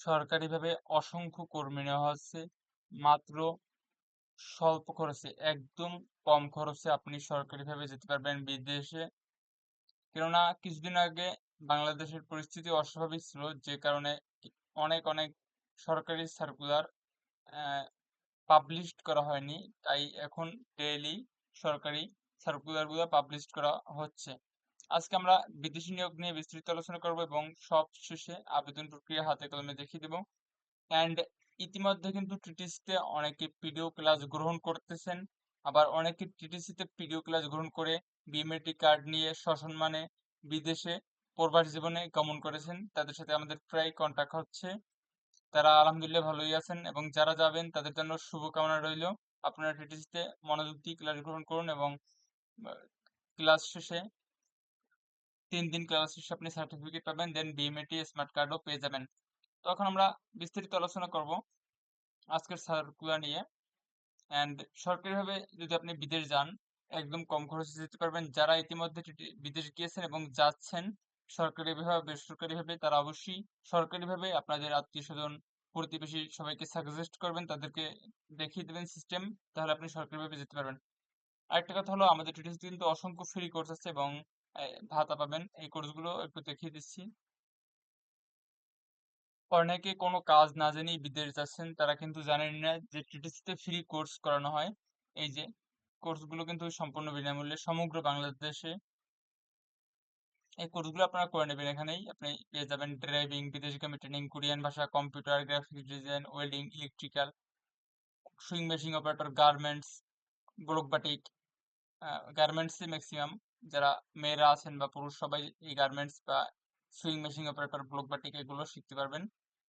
সরকারিভাবে অসংখ্য কর্মী নেওয়া হচ্ছে। মাত্র স্বল্প খরচে, একদম কম খরচে আপনি সরকারিভাবে যেতে পারবেন বিদেশে। কেননা কিছুদিন আগে বাংলাদেশের পরিস্থিতি অস্বাভাবিক ছিল, যে কারণে অনেক অনেক সরকারি সার্কুলার পাবলিশ করা হয়নি। তাই এখন ডেইলি সরকারি সার্কুলারগুলো পাবলিশ করা হচ্ছে। আজকে আমরা বিদেশি নিয়োগ নিয়ে বিস্তৃত আলোচনা করব এবং সব শেষে আবেদন প্রক্রিয়া হাতে কলমে দেখিয়ে দেব। অ্যান্ড ইতিমধ্যে কিন্তু টিটিসিতে অনেকে পিডিও ক্লাস গ্রহণ করতেছেন। আবার অনেকে টিটিসিতে পিডিও ক্লাস গ্রহণ করে বিএমএটি কার্ড নিয়ে সসম্মানে বিদেশে প্রবাস জীবনে গমন করেছেন। তাদের সাথে আমাদের প্রায় কন্ট্যাক্ট হচ্ছে। তারা আলহামদুলিল্লাহ ভালোই আছেন এবং যারা যাবেন তাদের জন্য শুভকামনা রইল। আপনারা টিটিসিতে মনোযোগ দিয়ে ক্লাস গ্রহণ করুন এবং ক্লাস শেষে তিন দিন ক্লাস শেষে আপনি সার্টিফিকেট পাবেন দেন বিএমএটি স্মার্ট কার্ডও পেয়ে যাবেন। তখন আমরা বিস্তারিত আলোচনা করব আজকের সার্কুলার নিয়ে। অ্যান্ড সরকারিভাবে যদি আপনি বিদেশ যান, একদম কম খরচে যেতে পারবেন। যারা ইতিমধ্যে বিদেশ গিয়েছেন এবং যাচ্ছেন, সরকারিভাবে বেসরকারিভাবে, তারা অবশ্যই সরকারিভাবে আপনাদের আত্মীয় স্বজন প্রতিবেশী সবাইকে সাজেস্ট করবেন, তাদেরকে দেখিয়ে দেবেন সিস্টেম তাহলে আপনি সরকারিভাবে যেতে পারবেন। আরেকটা কথা হলো, আমাদের টিটিসি কিন্তু অসংখ্য ফ্রি কোর্স আছে এবং ভাতা পাবেন। এই কোর্সগুলো একটু দেখিয়ে দিচ্ছি। অনেকে কোনো কাজ না জেনেই বিদেশ যাচ্ছেন, তারা কিন্তু জানেন না যে টিটিসিতে ফ্রি কোর্স করানো হয়। এই যে, কোর্সগুলো কিন্তু সম্পূর্ণ বিনামূল্যে সমগ্র বাংলাদেশে। এই কোর্সগুলো আপনারা করে নেবেন এখানেই। আপনি পেয়ে যাবেন ড্রাইভিং বিদেশগামী ট্রেনিং, কোরিয়ান ভাষা, computer graphics design, welding, electrical, sewing machine operator, garments block batik গার্মেন্টসে ম্যাক্সিমাম। যারা মেয়েরা আছেন বা পুরুষ, সবাই এই গার্মেন্টস বা sewing machine operator block batik এগুলো শিখতে পারবেন।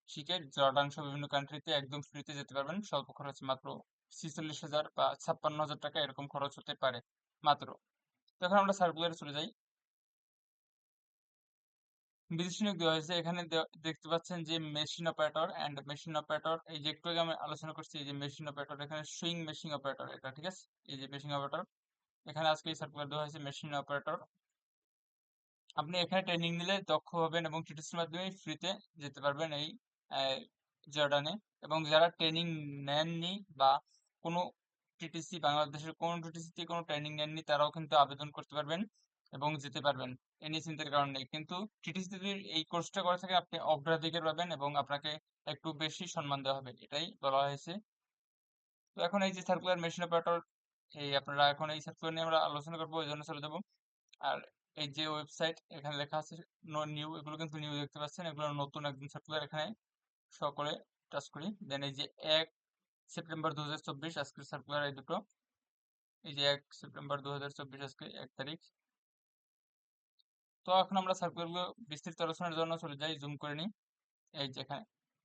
শিখে জর্ডান সহ বিভিন্ন কান্ট্রিতে একদম ফ্রিতে যেতে পারবেন। স্বল্প খরচে মাত্র ছিচল্লিশ হাজার বা ছাপ্পান্ন হাজার টাকা এরকম খরচ হতে পারে মাত্র। তো এখন আমরা সার্কুলারে চলে যাই। বিদেশি নিয়োগ দেওয়া হয়েছে। এখানে দেখতে পাচ্ছেন যে machine operator and machine operator এই যে একটু আগে আমি আলোচনা করছি, এই যে মেশিন অপারেটর এখানে সুইং মেশিন অপারেটর এটা, ঠিক আছে? এই যে মেশিন অপারেটর এখানে আজকে সার্কুলার দেওয়া হয়েছে মেশিন অপারেটর আপনি এখানে ট্রেনিং নিলে দক্ষ হবেন এবং টিটিসির মাধ্যমে ফ্রিতে যেতে পারবেন এই জর্ডানে এবং যারা ট্রেনিং নেননি বা কোনো টিটিসি বাংলাদেশের কোনো টিটিসিতে কোনো ট্রেনিং নেননি, তারাও কিন্তু আবেদন করতে পারবেন এবং যেতে পারবেন। এ নিয়ে চিন্তার কারণ নেই। কিন্তু টিটিসি যদি এই কোর্সটা করে থাকে আপনি অগ্রাধিকার পাবেন এবং আপনাকে একটু বেশি সম্মান দেওয়া হবে। এটাই বলা হয়েছে। তো এখন এই যে সার্কুলার মেশিন অপারেটর এই আপনারা এখন এই সার্কুলার নিয়ে আমরা আলোচনা করব, ওই জন্য চলে যাব। আর এই যে ওয়েবসাইট, এখানে লেখা আছে নিউ, এগুলো কিন্তু নিউ দেখতে পাচ্ছেন। এগুলো নতুন একদম সার্কুলার এখানে সকলে টাচ করি। দেন এই যে এক সেপ্টেম্বর দু হাজার চব্বিশ, আজকের সার্কুলার এই দুটো। এই যে এক সেপ্টেম্বর দু হাজার চব্বিশ, আজকে এক তারিখ। তো এখন আমরা সার্কুলারগুলো বিস্তৃত আলোচনার জন্য চলে যাই জুম করে নিই। এই যে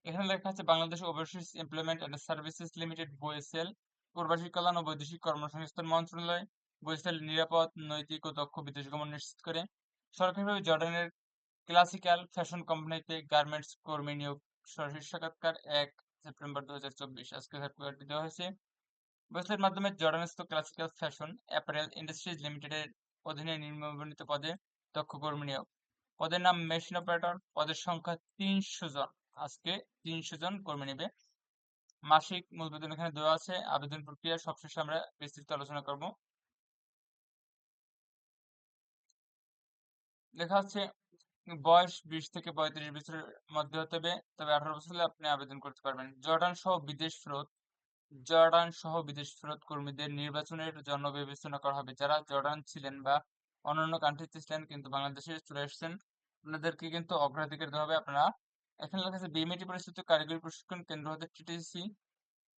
এখানে লেখা আছে Bangladesh overseas employment and services limited BOESL প্রবাসী কল্যাণ ও বৈদেশিক কর্মসংস্থান মন্ত্রণালয় বইএসএল নিরাপদ, নৈতিক ও দক্ষ বিদেশ গমন নিশ্চিত করে সরকারিভাবে জর্ডানের ক্লাসিক্যাল ফ্যাশন কোম্পানিতে গার্মেন্টস কর্মী নিয়োগ সরাসরি সাক্ষাৎকার এক সেপ্টেম্বর দু হাজার চব্বিশ। আজকে সার্কুলারটি দেওয়া হয়েছে। বইসেলের মাধ্যমে জর্ডানস্থ ক্লাসিক্যাল ফ্যাশন অ্যাপারেল ইন্ডাস্ট্রিজ লিমিটেডের অধীনে নিম্নবর্ণিত পদে দক্ষ কর্মী নিয়োগ। পদের নাম মেশিন অপারেটর। পদের সংখ্যা তিনশো জন। আজকে তিনশো জন কর্মী নেবে। মাসিক মূল বেতন এখানে দেওয়া আছে। আবেদন প্রক্রিয়া সবশেষে আমরা বিস্তৃত আলোচনা করব। লেখা আছে, বয়স বিশ থেকে পঁয়ত্রিশ বছরের মধ্যে হতে হবে, তবে আঠারো বছর হলে আপনি আবেদন করতে পারবেন। জর্ডান সহ বিদেশ ফেরত, জর্ডান সহ বিদেশ ফেরত কর্মীদের নির্বাচনের জন্য বিবেচনা করা হবে। যারা জর্ডান ছিলেন বা অন্যান্য কান্ট্রিতে ছিলেন কিন্তু বাংলাদেশে চলে এসেছেন, আপনাদেরকে কিন্তু অগ্রাধিকার দেওয়া হবে। আপনারা এখানে লেখা আছে বিএমএটি পরিচালিত কারিগরি প্রশিক্ষণ কেন্দ্র হতে টিটিসি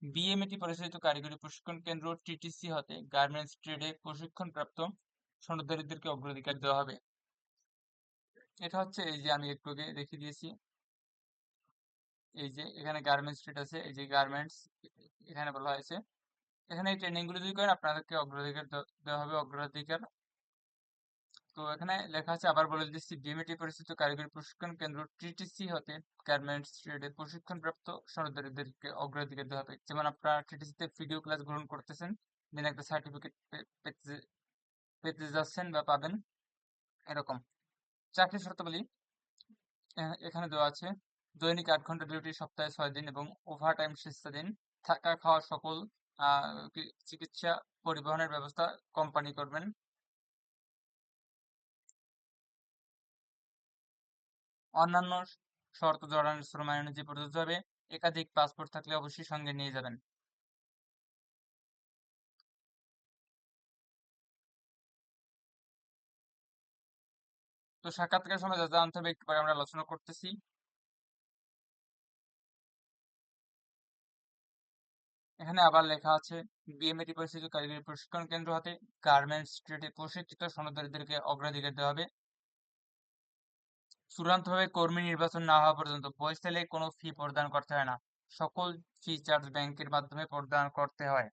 বিএমএটি পরিচালিত কারিগরি প্রশিক্ষণ কেন্দ্র টিটিসি হতে গার্মেন্টস ট্রেডে প্রশিক্ষণ প্রাপ্ত সনদদারীদেরকে অগ্রাধিকার দেওয়া হবে। এটা হচ্ছে এই যে আমি একটু আগে দেখিয়ে দিয়েছি। এই যে এখানে গার্মেন্টস ট্রেড আছে, এই যে গার্মেন্টস এখানে বলা হয়েছে। এখানে এই ট্রেনিংগুলো যদি করেন, আপনাদেরকে অগ্রাধিকার দেওয়া হবে, অগ্রাধিকার তো এখানে লেখা আছে, আবার বলে দিচ্ছি ডিএমএটি পরিচিত কারিগরি প্রশিক্ষণ কেন্দ্র টিটিসি হতে গার্মেন্টস ট্রেডে প্রশিক্ষণপ্রাপ্ত সনদারীদেরকে অগ্রাধিকার দেওয়া হবে। যেমন আপনারা টিটিসিতে ভিডিও ক্লাস গ্রহণ করতেছেন দেন একটা সার্টিফিকেট পেতে যাচ্ছেন বা পাবেন, এরকম। চাকরি শর্তাবলী এখানে দেওয়া আছে, দৈনিক আট ঘণ্টা ডিউটি সপ্তাহে ছয় দিন এবং ওভারটাইম দিন। থাকা খাওয়া সকল চিকিৎসা পরিবহনের ব্যবস্থা কোম্পানি করবেন। অন্যান্য শর্ত জড়ান শ্রম আইনে যে প্রযোজ্য হবে, একাধিক পাসপোর্ট থাকলে অবশ্যই সঙ্গে নিয়ে যাবেন। তো সাক্ষাৎকার সময় যা জানতে হবে, একটু পরে আমরা আলোচনা করতেছি। এখানে আবার লেখা আছে বিএমএটি পরিস্থিত কারিগরি প্রশিক্ষণ কেন্দ্র হাতে গার্মেন্টস ট্রেডে প্রশিক্ষিত সনদীদেরকে অগ্রাধিকার দেওয়া হবে। চূড়ান্তভাবে কর্মী নির্বাচন না হওয়া পর্যন্ত বয়সেলে কোনো ফি প্রদান করতে হয় না। সকল ফি চার্জ ব্যাংকের মাধ্যমে প্রদান করতে হয়।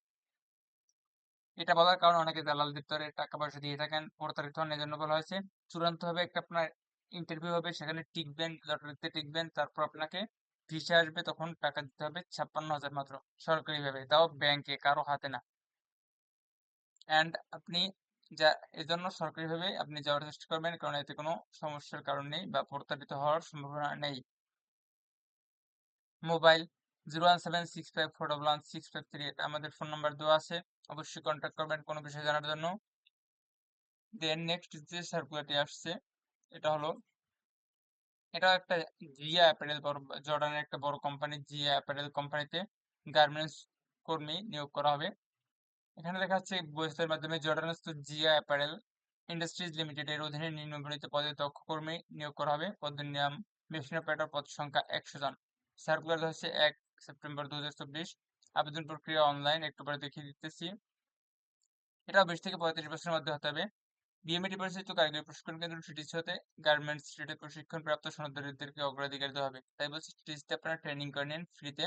এটা বলার কারণ অনেকে দালাল ভিতরে টাকা পয়সা দিয়ে থাকেন, প্রতারিত হন, এজন্য বলা হয়েছে, চূড়ান্তভাবে একটা আপনার ইন্টারভিউ হবে, সেখানে টিকবেন, লটারিতে টিকবেন, তারপর আপনাকে ভিসা আসবে, তখন টাকা দিতে হবে ছাপ্পান্ন হাজার মাত্র সরকারিভাবে, তাও ব্যাংকে, কারও হাতে না। অ্যান্ড আপনি যা, এজন্য সরকারিভাবে আপনি যাওয়ার চেষ্টা করবেন, কারণ এতে কোনো সমস্যার কারণ নেই বা প্রতারিত হওয়ার সম্ভাবনা নেই। Mobile zero one seven six five four double one six five three এটা আমাদের ফোন নাম্বার দেওয়া আছে, অবশ্যই কন্ট্যাক্ট করবেন, কোনো বিষয় জানার জন্য। দেন নেক্সট যে সার্কুলারটি আসছে, এটা হলো এটা একটা জিয়া অ্যাপারেল জর্ডানের একটা বড় কোম্পানি জিয়া অ্যাপারেল কোম্পানিতে গার্মেন্টস কর্মী নিয়োগ করা হবে। এখানে লেখা যাচ্ছে বয়সের মাধ্যমে জর্ডানস্থ জিয়া অ্যাপারেল ইন্ডাস্ট্রিজ লিমিটেড এর অধীনে নিম্নবর্ণিত পদে দক্ষ কর্মী নিয়োগ করা হবে। পদের নিয়ম মেশিন অপারেটর পদ সংখ্যা একশো জন। সার্কুলার হচ্ছে এক সেপ্টেম্বর দু আবেদন প্রক্রিয়া অনলাইন, একটু পরে দেখিয়ে দিতেছি। এটা বিশ থেকে পঁয়ত্রিশ বছরের মধ্যে হতে হবে। বিএমএটি পরিচালিত কারিগরি প্রশিক্ষণ কেন্দ্র টিটিসি হতে গার্মেন্টস ট্রেডে প্রশিক্ষণ প্রাপ্ত সনদদারদেরকে অগ্রাধিকার দেওয়া হবে। তাই বলছি টিটিসিতে আপনারা ট্রেনিং করে নিন ফ্রিতে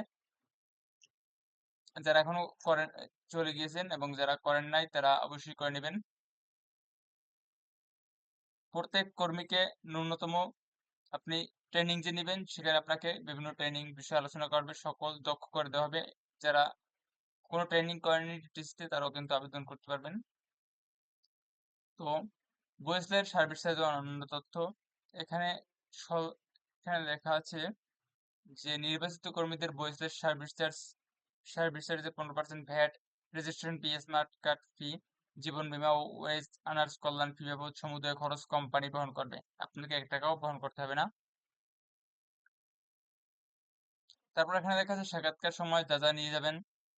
যারা এখনও করেন, চলে গিয়েছেন এবং যারা করেন নাই, তারা অবশ্যই করে নেবেন। প্রত্যেক কর্মীকে ন্যূনতম আপনি ট্রেনিং যে নেবেন, সেখানে আপনাকে বিভিন্ন ট্রেনিং বিষয়ে আলোচনা করবে সকল দক্ষ করে দেওয়া হবে। যারা কোনো ট্রেনিং করেনি টিটিসিতে তারাও কিন্তু আবেদন করতে পারবেন। তো বয়েসলের সার্ভিস চার্জ অন্যান্য তথ্য। এখানে এখানে লেখা আছে যে, নির্বাচিত কর্মীদের বয়েসলের সার্ভিস চার্জ সার্ভিস চার্জে পনেরো percent VAT, registration P smart card fee, জীবন বীমা ও ওয়েস্ট আনার্স কল্যাণ ফি বাবদ সমুদয় খরচ কোম্পানি বহন করবে। আপনাকে এক টাকাও বহন করতে হবে না। তারপর এখানে দেখা যাচ্ছে সাক্ষাৎকার সময় যা যা নিয়ে যাবেন।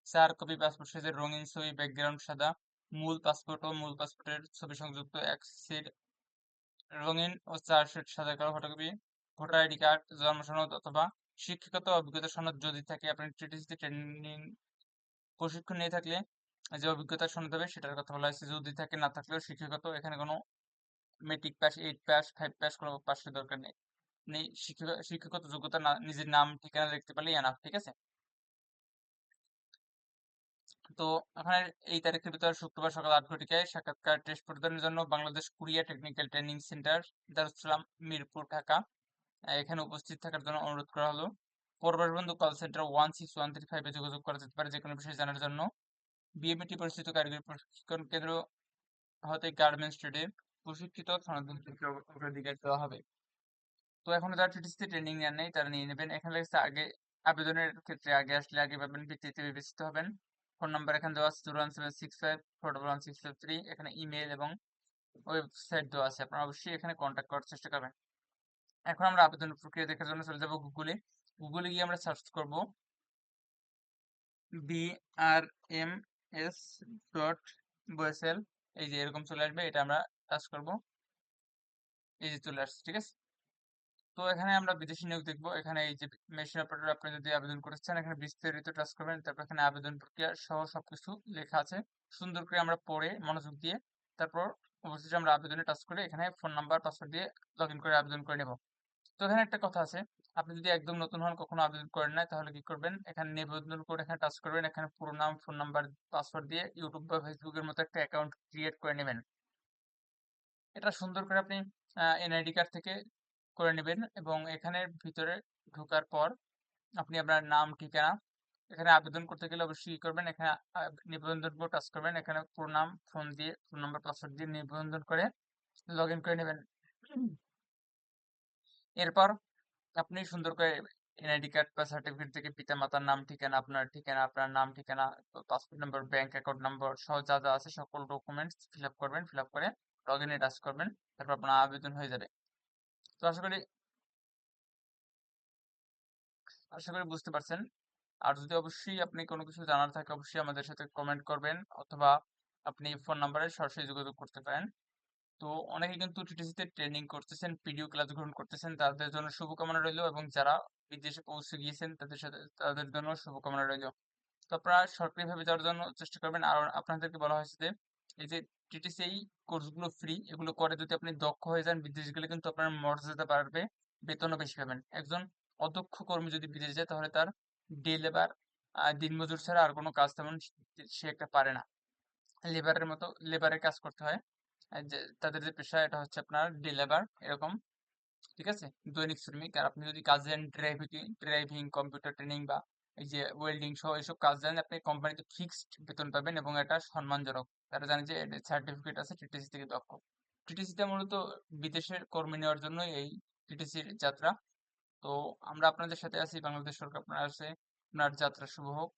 চার কপি পাসপোর্ট সাইজের রঙিন ছবি ব্যাকগ্রাউন্ড সাদা, মূল পাসপোর্ট ও মূল পাসপোর্টের ছবি সংযুক্ত, এক সেট রঙিন ও চার সেট সাদা কালো ফটোকপি ভোটার আইডি কার্ড জন্ম সনদ অথবা শিক্ষাগত অভিজ্ঞতা সনদ যদি থাকে, আপনি টিটিসিতে ট্রেনিং প্রশিক্ষণ নিয়ে থাকলে যে অভিজ্ঞতা সনদ হবে সেটার কথা বলা হয়েছে। যদি থাকে, না থাকলেও শিক্ষাগত এখানে কোনো matric pass eight pass five pass কোনো পাসের দরকার নেই। আপনি শিক্ষাগত যোগ্যতা নিজের নাম, ঠিকানা লিখতে পারলে আনাফ ঠিক আছে? তো এখানে এই তারিখের ভিতরে শুক্রবার সকাল আট ঘটিকায় সাক্ষাৎকার টেস্ট প্রদানের জন্য Bangladesh Korea technical training centre Darussalam Mirpur, Dhaka. এখানে উপস্থিত থাকার জন্য অনুরোধ করা হলো পরবাস বন্ধু call centre one six one three ফাইভে যোগাযোগ করা যেতে পারে যে কোনো বিষয়ে জানার জন্য। বিএমএটি পরিচিত কারিগরি প্রশিক্ষণ কেন্দ্র হতে গার্মেন্টস ট্রেডে প্রশিক্ষিত অগ্রাধিকার দেওয়া হবে। তো এখন যারা টিটিসিতে ট্রেনিং নেন নেই, তারা নিয়ে নেবেন। এখানে লেগেছে আগে আবেদনের ক্ষেত্রে আগে আসলে আগে পাবেন, ভিত্তিতে বিবেচিত হবেন। ফোন নাম্বার এখানে দেওয়া আছে two one seven six five four double one six five three এখানে ইমেল এবং ওয়েবসাইট দেওয়া আছে। আপনারা অবশ্যই এখানে কন্ট্যাক্ট করার চেষ্টা করবেন। এখন আমরা আবেদন প্রক্রিয়া দেখার জন্য চলে যাব গুগলে। গুগলে গিয়ে আমরা সার্চ করব B R M S dot BOESL এই যে এরকম চলে আসবে, এটা আমরা টাচ করব। এই যে চলে আসছে, ঠিক আছে? তো এখানে আমরা বিদেশি নিয়োগ দেখব। এখানে এই যে মেশিন অপারেটর আপনি যদি আবেদন করেছেন, এখানে বিস্তারিত টাচ করবেন। তারপর এখানে আবেদন প্রক্রিয়া সহ সবকিছু লেখা আছে। সুন্দর করে আমরা পড়ে, মনোযোগ দিয়ে তারপর অবশ্যই আমরা আবেদনে টাচ করে এখানে ফোন নাম্বার, পাসওয়ার্ড দিয়ে লগ করে আবেদন করে নেব। তো এখানে একটা কথা আছে। আপনি যদি একদম নতুন হন, কখনো আবেদন করেন নাই, তাহলে কি করবেন? এখানে নিবন্ধন করে এখানে টাচ করবেন। এখানে পুরো নাম ফোন নাম্বার পাসওয়ার্ড দিয়ে ইউটিউব বা ফেসবুকের মতো একটা অ্যাকাউন্ট ক্রিয়েট করে নেবেন। এটা সুন্দর করে আপনি এনআইডি কার্ড থেকে করে নেবেন এবং এখানের ভিতরে ঢোকার পর আপনি আপনার নাম, ঠিকানা এখানে আবেদন করতে গেলে অবশ্যই কি করবেন। এখানে নিবন্ধন করে টাচ করবেন। এখানে পুরো নাম ফোন দিয়ে ফোন নাম্বার পাসওয়ার্ড দিয়ে নিবন্ধন করে লগ ইন করে নেবেন। এরপর আপনি সুন্দর করে এনআইডি কার্ড বা সার্টিফিকেট থেকে পিতা মাতার নাম, ঠিকানা, আপনার ঠিকানা, আপনার নাম, ঠিকানা passport number bank account number সহ যা যা আছে সকল ডকুমেন্টস ফিল আপ করবেন ফিল আপ করে লগ ইনে টাচ করবেন, তারপর আপনার আবেদন হয়ে যাবে। তো আশা করি আশা করি বুঝতে পারছেন। আর যদি অবশ্যই আপনি কোনো কিছু জানার থাকে, অবশ্যই আমাদের সাথে কমেন্ট করবেন অথবা আপনি ফোন নাম্বারে সরাসরি যোগাযোগ করতে পারেন। তো অনেকে কিন্তু টিটিসিতে ট্রেনিং করতেছেন পিডিও ক্লাস গ্রহণ করতেছেন, তাদের জন্য শুভকামনা রইল এবং যারা বিদেশে পৌঁছে গিয়েছেন, তাদের সাথে, তাদের জন্য শুভকামনা রইল। তো আপনারা সরকারিভাবে যাওয়ার জন্য চেষ্টা করবেন। আর আপনাদেরকে বলা হয়েছে যে, এই যে টিটিসি এই কোর্সগুলো ফ্রি এগুলো করে যদি আপনি দক্ষ হয়ে যান বিদেশ গেলে কিন্তু আপনার মর্যাদা বাড়বে, বেতনও বেশি পাবেন। একজন অদক্ষ কর্মী যদি বিদেশ যায়, তাহলে তার ডে লেবার দিনমজুর ছাড়া আর কোনো কাজ তেমন সে একটা পারে না। লেবারের মতো লেবারের কাজ করতে হয়। তাদের যে পেশা, এটা হচ্ছে আপনার ডে লেবার এরকম, ঠিক আছে? দৈনিক শ্রমিক। আর আপনি যদি কাজ জানেন ড্রাইভিং ড্রাইভিং কম্পিউটার ট্রেনিং বা এই যে ওয়েল্ডিং সহ এইসব কাজ দেন, আপনি কোম্পানিতে ফিক্সড বেতন পাবেন এবং এটা সম্মানজনক। তারা জানে যে সার্টিফিকেট আছে টিটিসি থেকে দক্ষ। টিটিসিতে মূলত বিদেশের কর্মী নেওয়ার জন্য এই টিটিসির যাত্রা। তো আমরা আপনাদের সাথে আছি, বাংলাদেশ সরকার আপনার আছে, আপনার যাত্রা শুভ হোক।